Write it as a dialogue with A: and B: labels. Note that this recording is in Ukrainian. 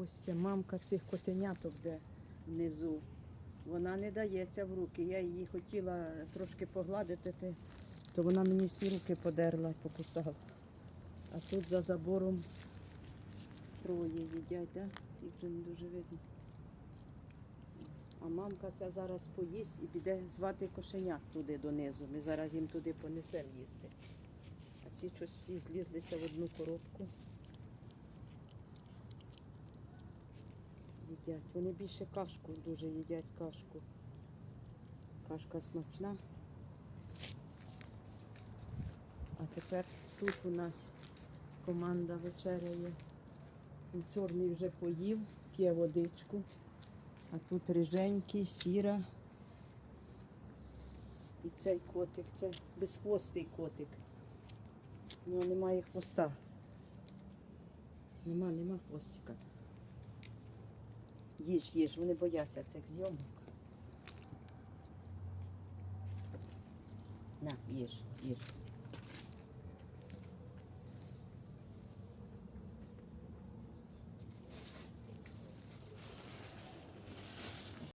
A: Ось ця мамка цих котеняток, де внизу. Вона не дається в руки. Я її хотіла трошки погладити, то вона мені всі руки подерла покусала. А тут за забором троє їдять, да? їх вже не дуже видно. А мамка ця зараз поїсть і піде звати кошенят туди донизу. Ми зараз їм туди понесемо їсти. А ці щось всі злізлися в одну коробку. Їдять. Вони більше кашку дуже їдять кашку. Кашка смачна. А тепер тут у нас команда вечеряє. Чорний вже поїв, п'є водичку. А тут риженький, сіра. І цей котик, це безхвостий котик. У нього немає хвоста. Нема, нема хвостика. Їж, їж, вони бояться цих зйомок. На, їж, їж.